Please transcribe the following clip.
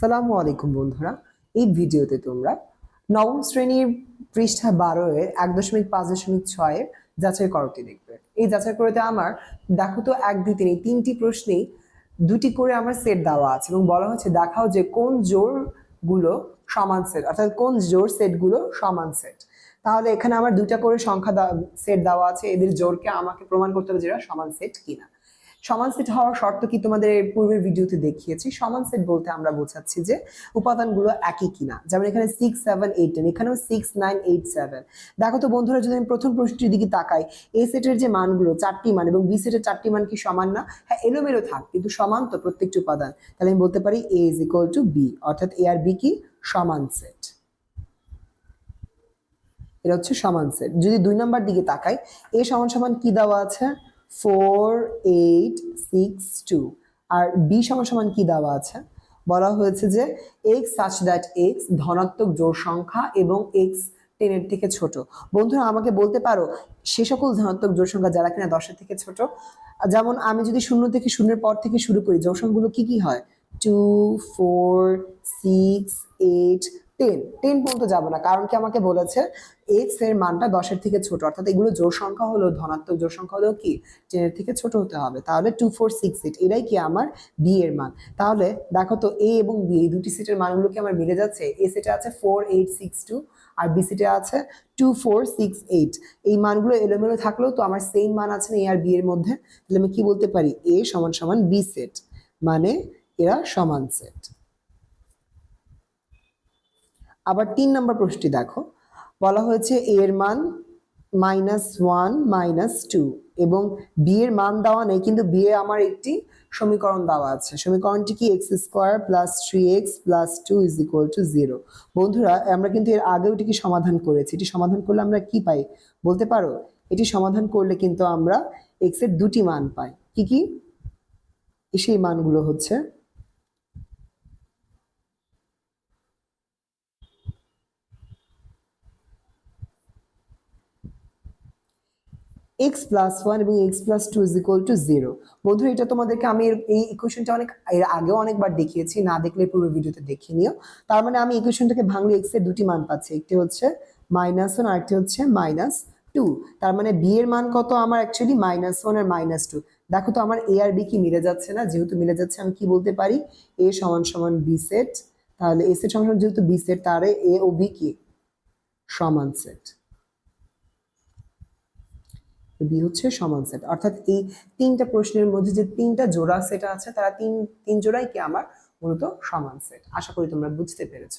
সালামু আলাইকুম বন্ধুরা। এই ভিডিওতে তোমরা নবম শ্রেণির পৃষ্ঠা বারো এর এক দশমিক পাঁচ দশমিক ছয়ের যাচাই করতে দেখবে। এই যাচাই করতে আমার, দেখো তো, এক, দুই, তিন তিনটি প্রশ্নেই দুটি করে আমার সেট দেওয়া আছে এবং বলা হচ্ছে, দেখাও যে কোন জোরগুলো সমান সেট অর্থাৎ কোন জোর সেটগুলো সমান সেট তাহলে এখানে আমার দুইটা করে সংখ্যা সেট দেওয়া আছে, এদের জোরকে আমাকে প্রমাণ করতে হবে যেটা সমান সেট কিনা। সমান সেট হওয়ার শর্ত কি তোমাদের পূর্বের ভিডিওতে দেখিয়েছি। সমান সেট বলতে আমরা বোঝাচ্ছি যে উপাদানগুলো একই কিনা। যেমন এখানে সিক্স সেভেন এইট টেন এখানেও সিক্স নাইন এইট সেভেন দেখো তো বন্ধুরা, যদি আমি প্রথম প্রশ্নটির দিকে তাকাই এ সেটের যে মানগুলো, চারটি মান এবং বি সেটের চারটি মান কি সমান না? হ্যাঁ এলোমেলো থাক, কিন্তু সমান তো প্রত্যেকটি উপাদান। তাহলে আমি বলতে পারি A is equal to B অর্থাৎ এ আর বি কি? সমান সেট এটা হচ্ছে সমান সেট যদি দুই নাম্বার দিকে তাকাই এ সমান সমান কি দেওয়া আছে? ফোর এইট সিক্স টু আর বি সমান সমান কি দেওয়া আছে? বলা হয়েছে যে এক্স সাচ দ্যাট এক্স ধনাত্মক জোড় সংখ্যা এবং এক্স টেনের থেকে ছোট। বন্ধুরা, আমাকে বলতে পারো, সে সকল ধনাত্মক জোড় সংখ্যা যারা কিনা দশের থেকে ছোট, যেমন আমি যদি শূন্য থেকে শূন্যের পর থেকে শুরু করি, জোড় সংখ্যাগুলো কি কি হয়? Two four six eight ten ten পর্যন্ত যাব না। কারণ কি আমাকে বলেছে এক্সের মানটা দশের থেকে ছোট। অর্থাৎ এগুলো জোর সংখ্যা হলো ধনাত্মক জোর সংখ্যা হলো কি? টেনের থেকে ছোট হতে হবে। তাহলে টু ফোর সিক্স এইট এটাই কি আমার বি এর মান। তাহলে দেখো তো এ এবং বি এই দুটি সিটের মানগুলো কি আমার মিলে যাচ্ছে? এ সেটে আছে ফোর এইট সিক্স টু আর বি সেটে আছে টু ফোর সিক্স এইট এই মানগুলো এলোমেলো থাকলেও তো আমার সেম মান আছে না এ আর বি এর মধ্যে। তাহলে আমি কি বলতে পারি? এ সমান সমান বি সেট মানে এরা সমান সেট আবার তিন নম্বর প্রশ্নটি দেখো। বলা হয়েছে এর মান মাইনাস ওয়ান মাইনাস টু এবং বি এর মান দেওয়া নেই, কিন্তু বি এ আমার একটি সমীকরণ দেওয়া আছে। সমীকরণটি কি x square plus three x plus two is equal to zero বন্ধুরা, আমরা কিন্তু এর আগেও এটিকে সমাধান করেছি। এটি সমাধান করলে আমরা কি পাই? বলতে পারো, এটি সমাধান করলে কিন্তু আমরা এক্সের দুটি মান পাই। কি কি? সেই মানগুলো হচ্ছে এক্স প্লাস ওয়ান এবং x plus two is equal to zero বন্ধু এটা তোমাদেরকে আমি এই ইকুয়েশনটা অনেক, এর আগেও অনেকবার দেখিয়েছি, না দেখলে পুরো ভিডিওতে দেখে নিও। তার মানে আমি ইকুয়েশনটাকে ভাঙলে এক্সের দুটি মান পাচ্ছি, একটি হচ্ছে মাইনাস ওয়ান আরেকটি হচ্ছে মাইনাস টু তার মানে বি এর মান কত আমার অ্যাকচুয়ালি মাইনাস ওয়ান আর মাইনাস টু দেখো তো আমার এ আর বি কি মিলে যাচ্ছে না? যেহেতু মিলে যাচ্ছে, আমি কি বলতে পারি? এ সমান সমান বি সেট তাহলে এ সেট সমান যেহেতু বি সেট তাহলে এ ও বি কি? সমান সেট বি হচ্ছে সমান সেট অর্থাৎ এই তিনটা প্রশ্নের মধ্যে যে তিনটা জোড়া সেট আছে, তারা তিন তিন জোড়াই কি আমার মূলত সমান সেট আশা করি তোমরা বুঝতে পেরেছ।